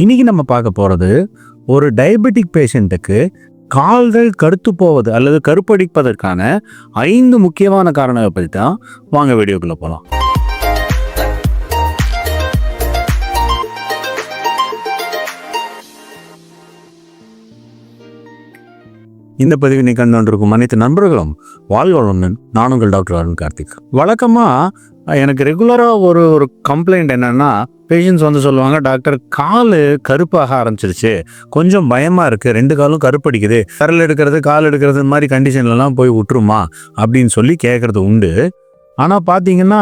இன்னைக்கு நம்ம பார்க்க போகிறது ஒரு டயபெட்டிக் பேஷண்ட்டுக்கு கால்கள் கருத்து போவது அல்லது கருப்படிப்பதற்கான ஐந்து முக்கியமான காரணங்களை பற்றி தான் வாங்க வீடியோக்குள்ளே போகலாம் இந்த பதிவினை கண்டுகொண்டிருக்கும் அனைத்து நண்பர்களும் வாழ்க வளமுடன். நான் உங்கள் டாக்டர் அருண் கார்த்திக். வழக்கமாக எனக்கு ரெகுலராக ஒரு ஒரு கம்ப்ளைண்ட் என்னென்னா பேஷண்ட்ஸ் வந்து சொல்லுவாங்க டாக்டர் கால் கருப்பாக ஆரம்பிச்சிருச்சு. கொஞ்சம் பயமாக இருக்குது ரெண்டு காலும் கருப்படிக்குது. கரல் எடுக்கிறது கால் எடுக்கிறது இந்த மாதிரி கண்டிஷன்லலாம் போய் விட்டுருமா அப்படின்னு சொல்லி கேட்குறது உண்டு. ஆனால் பார்த்தீங்கன்னா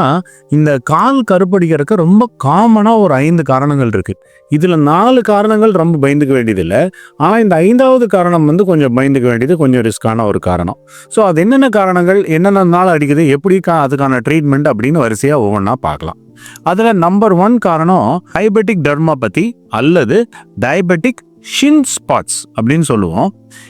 இந்த கால் கருப்படிக்கிறதுக்கு ரொம்ப காமனாக ஒரு ஐந்து காரணங்கள் இருக்குது இதில் நாலு காரணங்கள் ரொம்ப பயந்துக்க வேண்டியதில்லை. ஆனால் இந்த ஐந்தாவது காரணம் வந்து கொஞ்சம் பயந்துக்க வேண்டியது கொஞ்சம் ரிஸ்க்கான ஒரு காரணம். ஸோ அது என்னென்ன காரணங்கள் என்னென்ன நாள் அடிக்குது எப்படி கா அதுக்கான ட்ரீட்மெண்ட் அப்படின்னு வரிசையாக ஒவ்வொன்றா பார்க்கலாம். அதில் நம்பர் ஒன் காரணம் டயபெட்டிக் டெர்மாபதி அல்லது டயபெட்டிக் ஷின் ஸ்பாட்ஸ் அப்படின்னு சொல்லுவோம்.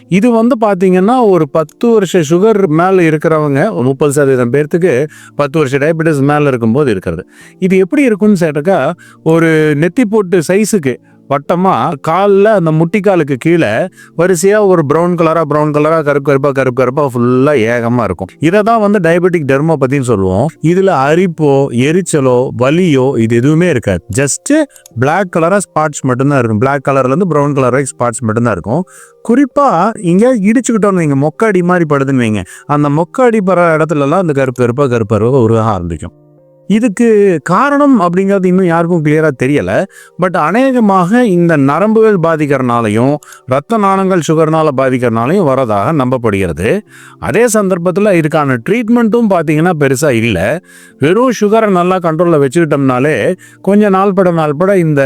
இது வந்து பார்த்தீங்கன்னா ஒரு பத்து வருஷ சுகர் மேலே இருக்கிறவங்க ஒரு முப்பது சதவீதம் பேர்த்துக்கு பத்து வருஷம் டயபெட்டிஸ் மேலே இருக்கும்போது இருக்கிறது. இது எப்படி இருக்குன்னு சேட்டக்கா ஒரு நெத்தி போட்டு சைஸுக்கு வட்டமாக காலில் அந்த முட்டிக்காலுக்கு கீழே வரிசையாக ஒரு ப்ரௌன் கலராக ப்ரௌன் கலராக கருப்பு கருப்பாக கருப்பு கருப்பாக ஃபுல்லாக ஏகமாக இருக்கும். இதை தான் வந்து டயபெட்டிக் டெர்மோபதின்னு சொல்லுவோம். இதில் அரிப்போ எரிச்சலோ வலியோ இது எதுவுமே இருக்காது. ஜஸ்ட்டு பிளாக் கலராக ஸ்பாட்ஸ் மட்டும்தான் இருக்கும். பிளாக் கலர்லேருந்து ப்ரௌன் கலர் வரைக்கும் ஸ்பாட்ஸ் மட்டும்தான் இருக்கும். குறிப்பாக இங்கே இடிச்சுக்கிட்டோம் வைங்க. மொக்க அடி மாதிரி படுதுன்னு வைங்க. அந்த மொக்க அடி படுற இடத்துலலாம் அந்த கருப்பு கருப்பாக கருப்பு கருப்பாக உருவாக ஆரம்பிக்கும். இதுக்கு காரணம் அப்படிங்கிறது இன்னும் யாருக்கும் கிளியராக தெரியலை. பட் அநேகமாக இந்த நரம்புகள் பாதிக்கிறனாலையும் ரத்த நாணங்கள் சுகர்னால் பாதிக்கிறனாலையும் வரதாக நம்பப்படுகிறது. அதே சந்தர்ப்பத்தில் இதுக்கான ட்ரீட்மெண்ட்டும் பார்த்தீங்கன்னா பெருசாக இல்லை. வெறும் சுகரை நல்லா கண்ட்ரோலில் வச்சுக்கிட்டோம்னாலே கொஞ்சம் நாள் பட நாள் பட இந்த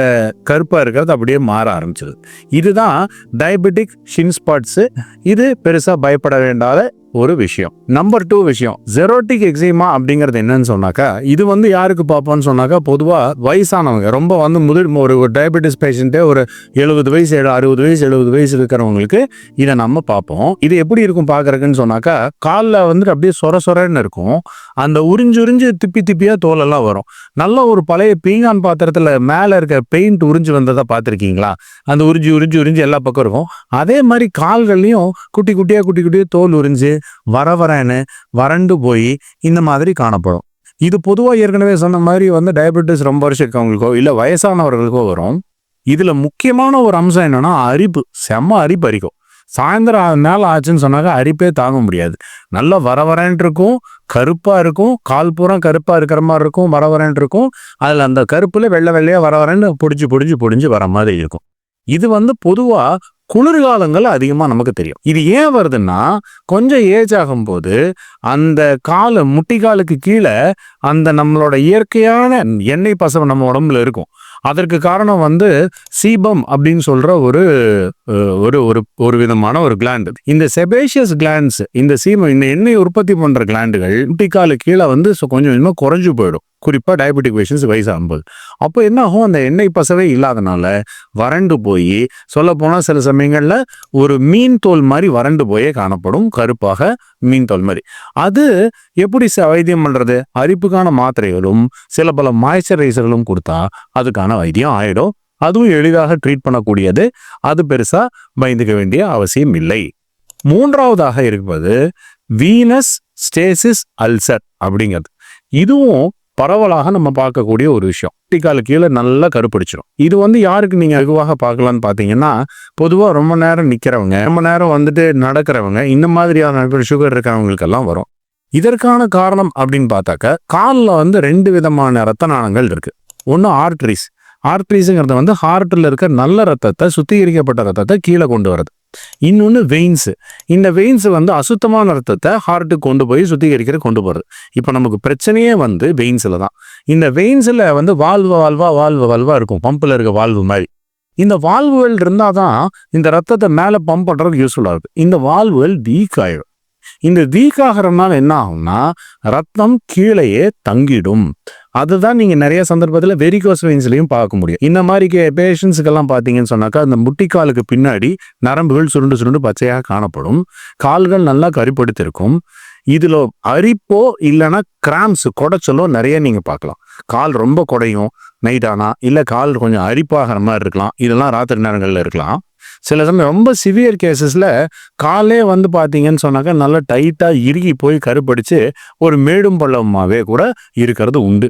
கருப்பாக இருக்கிறது அப்படியே மாற ஆரம்பிச்சது இதுதான் டயபெட்டிக் ஷின் ஸ்பாட்ஸு இது பெருசாக பயப்பட வேண்டாத ஒரு விஷயம். நம்பர் டூ விஷயம். ஜெரோட்டிக் எக்ஸிமா அப்படிங்கிறது என்னன்னு சொன்னாக்கா இது வந்து யாருக்கு பார்ப்போம்னு சொன்னாக்கா பொதுவாக வயசானவங்க ரொம்ப வந்து முதிர் ஒரு ஒரு டயபெட்டிஸ் பேஷண்ட்டே ஒரு எழுபது வயசு அறுபது வயசு எழுபது வயசு இருக்கிறவங்களுக்கு இதை நம்ம பார்ப்போம். இது எப்படி இருக்கும் பார்க்கறதுக்குன்னு சொன்னாக்கா காலில் வந்துட்டு அப்படியே சொர சொரன்னு இருக்கும். அந்த உறிஞ்சு உறிஞ்சு திப்பி திப்பியாக தோலெல்லாம் வரும். நல்ல ஒரு பழைய பீங்கான் பாத்திரத்தில் மேலே இருக்க பெயிண்ட் உறிஞ்சு வந்ததை பார்த்துருக்கீங்களா? அந்த உறிஞ்சி உறிஞ்சி உறிஞ்சி எல்லா பக்கம் இருக்கும். அதே மாதிரி கால்கள்லையும் குட்டி குட்டியாக குட்டி குட்டியாக தோல் உறிஞ்சு வர வரன்னு வறண்டு போய் இந்த மாதிரி காணப்படும். இது பொதுவாக ஏற்கனவே சொன்ன மாதிரி வந்து டயபெட்டிஸ் ரொம்ப வருஷம் இருக்கவங்களுக்கோ இல்லை வயசானவர்களுக்கோ வரும். இதில் முக்கியமான ஒரு அம்சம் என்னென்னா அரிப்பு. செம்ம அரிப்பு அரிக்கும். சாயந்தரம் மேலே ஆச்சுன்னு சொன்னாக்க அரிப்பே தாங்க முடியாது. நல்லா வர வரேன்ட்டு இருக்கும் கருப்பாக இருக்கும் கால் பூரா கருப்பாக இருக்கிற மாதிரி இருக்கும் வர வரேன்ட்டு இருக்கும். அதில் அந்த கருப்பில் வெள்ளை வெள்ளையாக வர வரேன்னு பிடிச்சி பிடிச்சி பிடிஞ்சி வர மாதிரி இருக்கும். இது வந்து பொதுவாக குளிர்காலங்கள் அதிகமாக நமக்கு தெரியும். இது ஏன் வருதுன்னா கொஞ்சம் ஏஜ் ஆகும்போது அந்த காலு முட்டிக்காலுக்கு கீழே அந்த நம்மளோட இயற்கையான எண்ணெய் பசவு நம்ம உடம்புல இருக்கும். அதற்கு காரணம் வந்து சீபம் அப்படின்னு சொல்ற ஒரு ஒரு ஒரு ஒரு விதமான ஒரு கிளாண்டு இந்த செபேஷியஸ் கிளாண்ட்ஸ் இந்த சீமம் இந்த எண்ணெய் உற்பத்தி பண்ற கிளாண்டுகள் முட்டிக்காலு கீழே வந்து கொஞ்சம் கொஞ்சமாக குறைஞ்சு போயிடும். குறிப்பாக டயபெட்டிக் பேஷன்ஸ் ஐம்பது. அப்போ என்ன ஆகும் அந்த எண்ணெய் பசவே இல்லாதனால வறண்டு போய் சொல்லப்போனால் சில சமயங்களில் ஒரு மீன் தோல் மாதிரி வறண்டு போயே காணப்படும். கருப்பாக மீன் தோல் மாதிரி. அது எப்படி வைத்தியம் பண்ணுறது அரிப்புக்கான மாத்திரைகளும் சில பல மாய்ச்சரைசர்களும் கொடுத்தா அதுக்கான வைத்தியம் ஆயிடும். அதுவும் எளிதாக ட்ரீட் பண்ணக்கூடியது. அது பெருசாக பயந்துக்க வேண்டிய அவசியம் இல்லை. மூன்றாவதாக இருப்பது வீனஸ் ஸ்டேசிஸ் அல்சர் அப்படிங்கிறது. இதுவும் பரவலாக நம்ம பார்க்கக்கூடிய ஒரு விஷயம். குட்டிக்கால கீழே நல்லா கருப்பிடிச்சிடும் இது வந்து யாருக்கு நீங்க வெகுவாக பார்க்கலாம்னு பார்த்தீங்கன்னா பொதுவாக ரொம்ப நேரம் நிற்கிறவங்க ரொம்ப நேரம் வந்துட்டு நடக்கிறவங்க இந்த மாதிரியான சுகர் இருக்கிறவங்களுக்கெல்லாம் வரும். இதற்கான காரணம் அப்படின்னு பார்த்தாக்க காலில் வந்து ரெண்டு விதமான ரத்த நாளங்கள் இருக்கு ஒன்று ஆர்ட்ரிஸ் ஆர்ட்ரிஸுங்கிறது வந்து ஹார்ட்டில் இருக்க நல்ல ரத்தத்தை சுத்திகரிக்கப்பட்ட ரத்தத்தை கீழே கொண்டு வரது இன்னொன்று வெயின்ஸு இந்த வெயின்ஸ் வந்து அசுத்தமான ரத்தத்தை ஹார்ட்டுக்கு கொண்டு போய் சுத்திகரிக்கிற கொண்டு போகிறது இப்போ நமக்கு பிரச்சனையே வந்து வெயின்ஸில் தான். இந்த வெயின்ஸில் வந்து வால்வு வால்வா வால்வு வால்வா இருக்கும். பம்பில் இருக்க வால்வு மாதிரி. இந்த வால்வுகள் இருந்தால் தான் இந்த ரத்தத்தை மேலே பம்ப் பண்ணுறதுக்கு யூஸ்ஃபுல்லாக இருக்குது இந்த வால்வுகள் வீக் ஆகிடும் இந்த வீக் ஆகிறதுனால என்ன ஆகும்னா ரத்தம் கீழேயே தங்கிடும். அதுதான் நீங்கள் நிறைய சந்தர்ப்பத்தில் வெரிகோஸ் வெயின்ஸ்லையும் பார்க்க முடியும். இந்த மாதிரி பேஷண்ட்ஸுக்கெல்லாம் பார்த்தீங்கன்னு சொன்னாக்கா அந்த முட்டிக்காலுக்கு பின்னாடி நரம்புகள் சுருண்டு சுருண்டு பச்சையாக காணப்படும். கால்கள் நல்லா கருப்படுத்திருக்கும். இதில் அரிப்போ இல்லைன்னா கிராம்ஸ் குடைச்சலோ நிறைய நீங்கள் பார்க்கலாம். கால் ரொம்ப குடையும் நைட் இல்லை கால் கொஞ்சம் அரிப்பாகிற மாதிரி இருக்கலாம். இதெல்லாம் ராத்திரி நேரங்களில் இருக்கலாம். சில சமயம் ரொம்ப சிவியர் கேசஸில் காலே வந்து பார்த்தீங்கன்னு சொன்னாக்கா நல்லா டைட்டாக இறுகி போய் கருப்படிச்சு ஒரு மேடும் பள்ளமாகவே கூட இருக்கிறது உண்டு.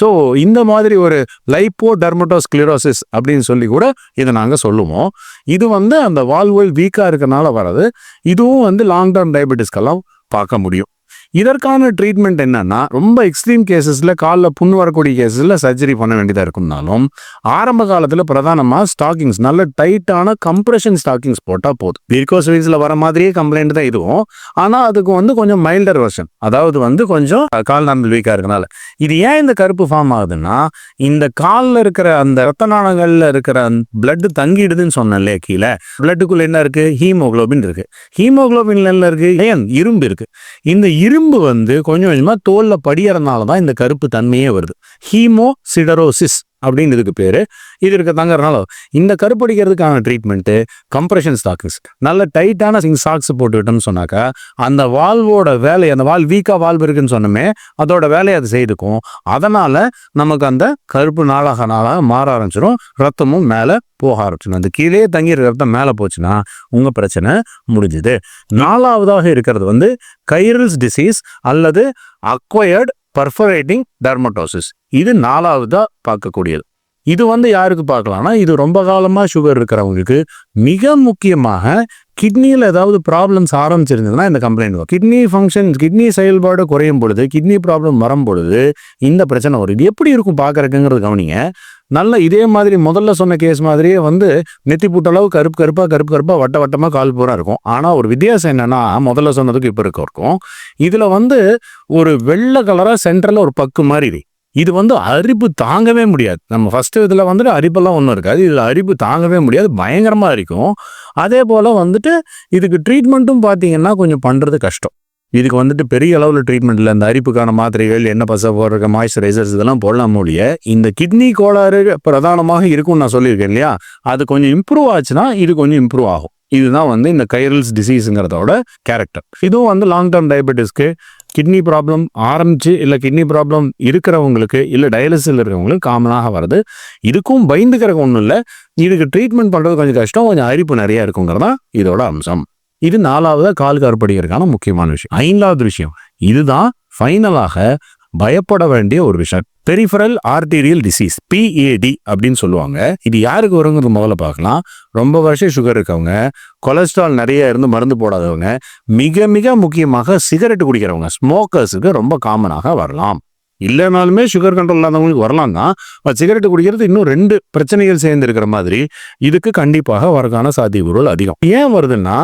ஸோ இந்த மாதிரி ஒரு லைப்போ டெர்மட்டோஸ்க்ளிரோசிஸ் அப்படின்னு சொல்லி கூட இதை நாங்கள் சொல்லுவோம். இது வந்து அந்த வால்வோல் வீக்காக இருக்கனால வர்றது இதுவும் வந்து லாங் டர்ம் டயபெட்டிஸ்க்கெல்லாம் பார்க்க முடியும். இதற்கான ட்ரீட்மெண்ட் என்னன்னா ரொம்ப எக்ஸ்ட்ரீம் கேசஸில் காலில் புண் வரக்கூடிய கேசஸில் சர்ஜரி பண்ண வேண்டியதாக இருக்கும்னாலும் ஆரம்ப காலத்தில் பிரதானமாக ஸ்டாக்கிங்ஸ் நல்ல டைட்டான கம்ப்ரெஷன் ஸ்டாக்கிங்ஸ் போட்டால் போதும். விர்கோஸ் வீல்ஸில் வர மாதிரியே கம்ப்ளைண்ட் தான் இதுவும். ஆனால் அதுக்கு வந்து கொஞ்சம் மைல்டர் வெர்ஷன் அதாவது வந்து கொஞ்சம் கால் நம்பல் வீக்காக இருக்கனால. இது ஏன் இந்த கருப்பு ஃபார்ம் ஆகுதுன்னா இந்த காலில் இருக்கிற அந்த ரத்த நாணங்களில் இருக்கிற பிளட் தங்கிடுதுன்னு சொன்னேன்ல கீழே? பிளட்டுக்குள்ள என்ன இருக்கு? ஹீமோகுளோபின் இருக்கு. ஹீமோகுளோபின்ல என்ன இருக்கு? ஏன் இரும்பு இருக்கு. இந்த இரும்பு வந்து கொஞ்சம் கொஞ்சமா தோல்ல படியறனால தான் இந்த கருப்பு தன்மையே வருது. Haemosiderosis. அப்படின்னு இதுக்கு இது இருக்க தங்கறனால இந்த கருப்படிக்கிறதுக்கான ட்ரீட்மெண்ட்டு கம்ப்ரெஷன் ஸ்டாக்ஸ் நல்ல டைட்டான சிங் ஸ்டாக்ஸ் போட்டுக்கிட்டோம்னு சொன்னாக்கா அந்த வால்வோட வேலை அந்த வால் வீக்காக வால்வு இருக்குன்னு சொன்னோமே அதோட வேலையை அது செய்துக்கும். அதனால் நமக்கு அந்த கருப்பு நாளாக நாளாக மாற ஆரம்பிச்சிடும் ரத்தமும் மேலே போக ஆரம்பிச்சிடும் அந்த கீழே தங்கி ரத்தம் மேலே போச்சுன்னா உங்கள் பிரச்சனை முடிஞ்சுது. நாலாவதாக இருக்கிறது வந்து கைரல்ஸ் டிசீஸ் அல்லது அக்வயர்டு பர்ஃபரேட்டிங் டெர்மட்டோசிஸ் இது நாலாவதாக பார்க்கக்கூடியது. இது வந்து யாருக்கு பார்க்கலாம்னா இது ரொம்ப காலமா சுகர் இருக்கிறவங்களுக்கு மிக முக்கியமாக கிட்னியில் ஏதாவது ப்ராப்ளம்ஸ் ஆரம்பிச்சிருந்ததுன்னா இந்த கம்ப்ளைண்ட் வரும். கிட்னி ஃபங்க்ஷன் கிட்னி செயல்பாடு குறையும் பொழுது கிட்னி ப்ராப்ளம் வரும் பொழுது இந்த பிரச்சனை வரும். இது எப்படி இருக்கும் பார்க்குறக்குங்கிறது கவனிங்க. நல்ல இதே மாதிரி முதல்ல சொன்ன கேஸ் மாதிரியே வந்து நெத்தி பூட்டளவு கருப்பு கருப்பாக கருப்பு கருப்பாக வட்ட வட்டமாக கால் பூரா இருக்கும். ஆனால் ஒரு வித்தியாசம் என்னன்னா முதல்ல சொன்னதுக்கு இப்போ இருக்க இருக்கும். இதில் வந்து ஒரு வெள்ளை கலராக சென்ட்ரலில் ஒரு பக்கு மாதிரி இது வந்து அரிப்பு தாங்கவே முடியாது. நம்ம ஃபஸ்ட்டு இதில் வந்துட்டு அரிப்பெல்லாம் ஒன்றும் இருக்காது. இதில் அரிப்பு தாங்கவே முடியாது. பயங்கரமாக இருக்கும். அதே போல் வந்துட்டு இதுக்கு ட்ரீட்மெண்ட்டும் பார்த்தீங்கன்னா கொஞ்சம் பண்ணுறது கஷ்டம். இதுக்கு வந்துட்டு பெரிய அளவில் ட்ரீட்மெண்ட் இல்லை. இந்த அரிப்புக்கான மாத்திரைகள் என்ன பச போடுற மாய்ஸ்சரைசர்ஸ் இதெல்லாம் போடலாம் ஒழிய இந்த கிட்னி கோளாறு பிரதானமாக இருக்கும்னு நான் சொல்லியிருக்கேன் இல்லையா? அது கொஞ்சம் இம்ப்ரூவ் ஆச்சுன்னா இது கொஞ்சம் இம்ப்ரூவ் ஆகும். இதுதான் வந்து இந்த கைரல்ஸ் டிசீஸுங்கிறதோட கேரக்டர் இதுவும் வந்து லாங் டேர்ம் டயபெட்டிஸ்க்கு கிட்னி ப்ராப்ளம் ஆரம்பிச்சு இல்லை கிட்னி ப்ராப்ளம் இருக்கிறவங்களுக்கு இல்லை டயாலிசிஸில் இருக்கிறவங்களுக்கு காமனாக வருது இதுக்கும் பயந்துக்கிறக்கு ஒன்றும் இல்லை. இதுக்கு ட்ரீட்மெண்ட் பண்ணுறது கொஞ்சம் கஷ்டம் கொஞ்சம் அரிப்பு நிறைய இருக்குங்கிறதான் இதோட அம்சம். இது நாலாவது கால் கருப்படிக்கிறதுக்கான முக்கியமான விஷயம். ஐந்தாவது விஷயம் இதுதான் ஃபைனலாக பயப்பட வேண்டிய ஒரு விஷயம். பெரிஃபரல் ஆர்டீரியல் டிசீஸ் பிஏடி அப்படின்னு சொல்லுவாங்க. இது யாருக்கு வருங்கிறது முதல்ல பார்க்கலாம். ரொம்ப வருஷம் சுகர் இருக்கவங்க கொலஸ்ட்ரால் நிறைய இருந்து மருந்து போடாதவங்க மிக மிக முக்கியமாக சிகரெட் குடிக்கிறவங்க ஸ்மோக்கர்ஸுக்கு ரொம்ப காமனாக வரலாம். இல்லைனாலுமே சுகர் கண்ட்ரோல் இல்லாதவங்களுக்கு வரலாம் தான். பட் சிகரெட் குடிக்கிறது இன்னும் ரெண்டு பிரச்சனைகள் சேர்ந்து இருக்கிற மாதிரி இதுக்கு கண்டிப்பாக வரக்கான சாத்தியக்கூறுகள் அதிகம். ஏன் வருதுன்னா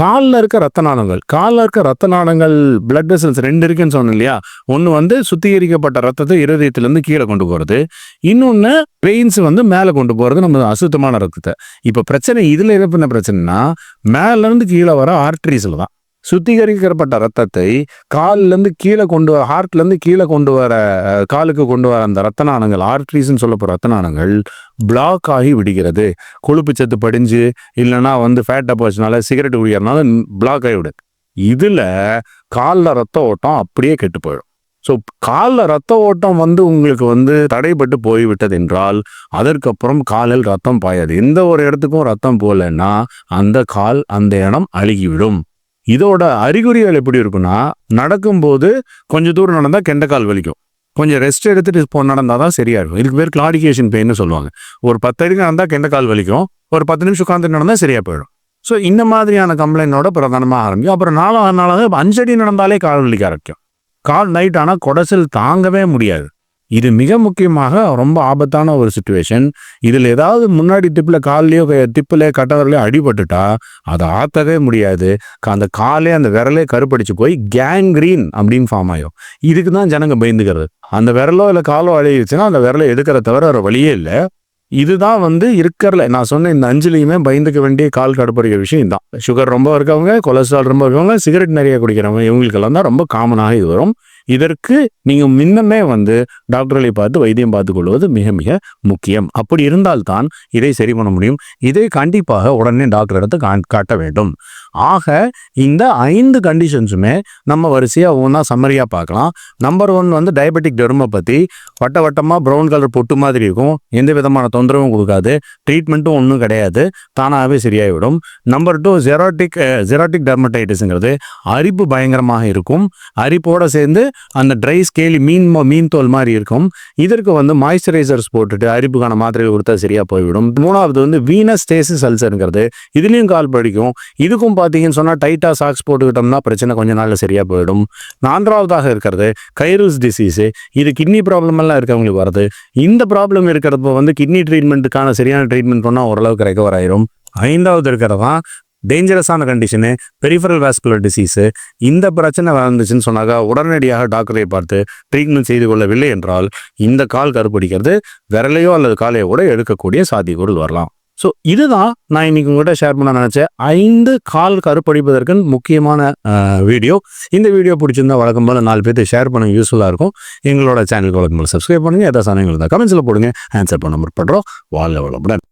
காலில் இருக்க ரத்த நாளங்கள் காலில் இருக்க ரத்த நாளங்கள் பிளட் வெசல்ஸ் ரெண்டு இருக்குன்னு சொன்னேன் இல்லையா? ஒன்று வந்து சுத்திகரிக்கப்பட்ட ரத்தத்தை இருதயத்திலேருந்து கீழே கொண்டு போகிறது இன்னொன்று பெயின்ஸ் வந்து மேலே கொண்டு போகிறது நம்ம அசுத்தமான ரத்தத்தை. இப்போ பிரச்சனை இதில் என்ன பிரச்சனைனா மேலேருந்து கீழே வர ஆர்ட்ரிஸில் தான். சுத்திகரிக்கப்பட்ட ரத்தத்தை கால்லேருந்து கீழே கொண்டு வர ஹார்ட்லேருந்து கீழே கொண்டு வர காலுக்கு கொண்டு வர அந்த ரத்த நாணங்கள் ஆர்ட்ரிஸ்ன்னு சொல்லப்போகிற ரத்த நாணங்கள் பிளாக் ஆகி விடுகிறது. கொழுப்பு சத்து படிஞ்சு இல்லைன்னா வந்து ஃபேட் போச்சுனால சிகரெட் குடிக்கிறதுனால பிளாக் ஆகி விடுது. இதில் காலில் ரத்த ஓட்டம் அப்படியே கெட்டு போயிடும். ஸோ காலில் ரத்த ஓட்டம் வந்து உங்களுக்கு வந்து தடைப்பட்டு போய்விட்டது என்றால் அதற்கப்புறம் காலில் ரத்தம் பாயாது. எந்த ஒரு இடத்துக்கும் ரத்தம் போகலைன்னா அந்த கால் அந்த இடம் அழுகிவிடும். இதோட அறிகுறிகள் எப்படி இருக்குன்னா நடக்கும்போது கொஞ்சம் தூரம் நடந்தால் கெண்டக்கால் வலிக்கும். கொஞ்சம் ரெஸ்ட் எடுத்துட்டு போ நடந்தால் தான் சரியாக இருக்கும் இதுக்கு பேர் கிளாரிஃபிகேஷன் பெயின்னு சொல்லுவாங்க. ஒரு பத்து அடிக்கு நடந்தால் கெண்டக்கால் வலிக்கும். ஒரு பத்து நிமிஷம் உட்காந்து நடந்தால் சரியாக போயிடும். ஸோ இந்த மாதிரியான கம்ப்ளைண்டோட பிரதானமாக ஆரம்பிக்கும். அப்புறம் நாலாவது நாளாக அஞ்சடி நடந்தாலே கால் வலிக்க ஆரம்பிக்கும். கால் நைட் ஆனால் குடசல் தாங்கவே முடியாது. இது மிக முக்கியமாக ரொம்ப ஆபத்தான ஒரு சுச்சுவேஷன் இதில் ஏதாவது முன்னாடி டிப்பில் கால்லையோ டிப்பில் கட்டவரிலையோ அடிபட்டுட்டா அதை ஆற்றவே முடியாது. அந்த காலே அந்த விரலே கருப்படிச்சு போய் கேங்க்ரீன் அப்படின்னு ஃபார்ம் ஆகும் இதுக்கு தான் ஜனங்க பயந்துக்கிறது அந்த விரலோ இல்லை காலோ அழகிடுச்சுன்னா அந்த விரலை எடுக்கிற தவிர ஒரு வழியே இல்லை. இதுதான் வந்து இருக்கிறல நான் சொன்ன இந்த அஞ்சுலையுமே பயந்துக்க வேண்டிய கால் கடுப்படுகிற விஷயம் தான் சுகர் ரொம்ப இருக்கவங்க கொலஸ்ட்ரால் ரொம்ப இருக்கவங்க சிகரெட் நிறைய குடிக்கிறவங்க இவங்களுக்கெல்லாம் தான் ரொம்ப காமனாக இது வரும். இதற்கு நீங்க முன்னமே வந்து டாக்டர்களை பார்த்து வைத்தியம் பார்த்து கொள்வது மிக மிக முக்கியம். அப்படி இருந்தால்தான் இதை சரி பண்ண முடியும். இதை கண்டிப்பாக உடனே டாக்டர் இடத்து காட்ட வேண்டும். ஆக இந்த ஐந்து கண்டிஷன்ஸுமே நம்ம வரிசையாக ஒவ்வொன்றா சம்மரியாக பார்க்கலாம். நம்பர் ஒன் வந்து டயபெட்டிக் டெர்மோபதி வட்ட வட்டமாக ப்ரௌன் கலர் பொட்டு மாதிரி இருக்கும். எந்த விதமான தொந்தரவும் கொடுக்காது. ட்ரீட்மெண்ட்டும் ஒன்றும் கிடையாது. தானாகவே சரியாகிவிடும் நம்பர் டூ ஜெராட்டிக் ஜெராட்டிக் டெர்மடைட்டிஸுங்கிறது அரிப்பு பயங்கரமாக இருக்கும். அரிப்போடு சேர்ந்து அந்த ட்ரை ஸ்கேலி மீன் மீன் தோல் மாதிரி இருக்கும். இதற்கு வந்து மாய்ஸ்சரைசர்ஸ் போட்டுட்டு அரிப்புக்கான மாத்திரை கொடுத்தா சரியாக போய்விடும். மூணாவது வந்து வீனஸ் ஸ்டேசிஸ் அல்சருங்கிறது இதுலேயும் கால் படிக்கும் இதுக்கும் பார்த்தீங்கன்னு சொன்னா டைட்டா சாக்ஸ் போட்டுக்கிட்டோம்னா பிரச்சனை கொஞ்ச நாளில் சரியாக போயிடும். நான்காவதாக இருக்கிறது கைரூஸ் டிசீஸு இது கிட்னி ப்ராப்ளம் எல்லாம் இருக்கவங்களுக்கு வருது இந்த ப்ராப்ளம் இருக்கிறப்போ வந்து கிட்னி ட்ரீட்மெண்ட்டுக்கான சரியான ட்ரீட்மெண்ட் பண்ணால் ஓரளவுக்கு ரெக்கவர் ஆயிரும். ஐந்தாவது இருக்கிறதா டேஞ்சரஸான கண்டிஷனு பெரிஃபரல் வேஸ்குலர் டிசீஸு இந்த பிரச்சனை வந்துச்சுன்னு சொன்னாக்கா உடனடியாக டாக்டரை பார்த்து ட்ரீட்மெண்ட் செய்து கொள்ளவில்லை என்றால் இந்த கால் கருப்பிடிக்கிறது விரலையோ அல்லது காலையோ கூட எடுக்கக்கூடிய சாத்தியக்கூறுகள் வரலாம். ஸோ இதுதான் நான் இன்னைக்கு உங்கள்கிட்ட ஷேர் பண்ண நினச்சேன். ஐந்து கால் கருப்படிப்பதற்கு முக்கியமான வீடியோ இந்த வீடியோ பிடிச்சிருந்தா வழக்கம் போல் நாலு பேர்த்து ஷேர் பண்ண யூஸ்ஃபுல்லாக இருக்கும். எங்களோட சேனலுக்கு வழக்கம் போல் சப்ஸ்கிரைப் பண்ணுங்கள் எதாவது சந்தேகங்கள் இருந்தால் கமெண்ட்ஸில் போடுங்க ஆன்சர் பண்ண முற்படுறோம் வாழ்க வளமுடன்.